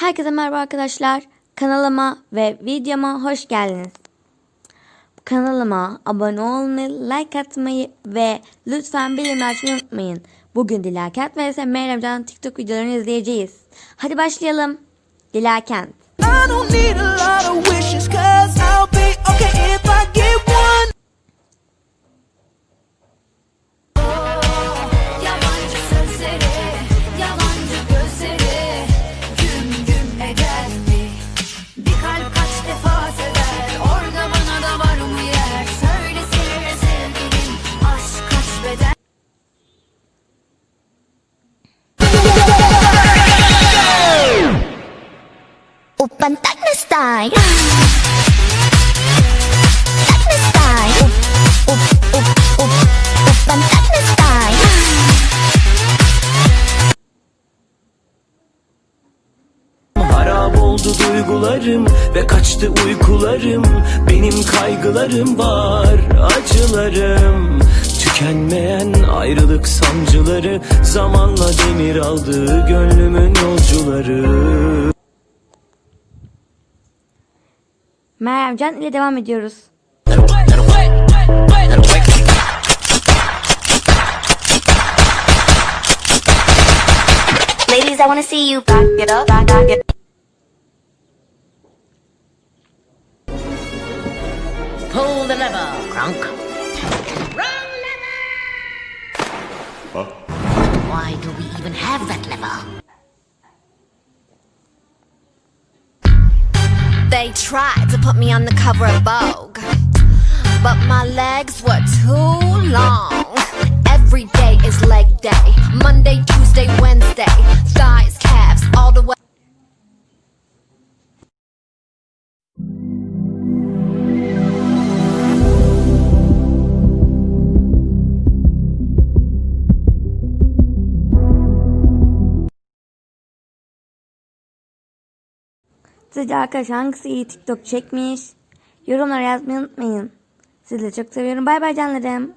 Herkese merhaba arkadaşlar. Kanalıma ve videoma hoş geldiniz. Kanalıma abone olmayı, like atmayı ve lütfen bildirim açmayı unutmayın. Bugün Dilakent vs Meryemcan TikTok videolarını izleyeceğiz. Hadi başlayalım. Dilakent. I Upan Tagna Style Tagna Style Up, up, up, up. Upan Tagna Style Harap oldu duygularım ve kaçtı uykularım. Benim kaygılarım var acılarım. Tükenmeyen ayrılık sancıları Zamanla demir aldı gönlümün yolcuları. Meryemcan ile devam ediyoruz. Ladies I wanna see you back it up back back it Pull the lever, Kronk. Why do we even have that lever? They tried to put me on the cover of Vogue But my legs were too long Sizce arkadaşlar hangisi iyi TikTok çekmiş? Yorumlara yazmayı unutmayın. Sizi çok seviyorum. Bay bay canlarım.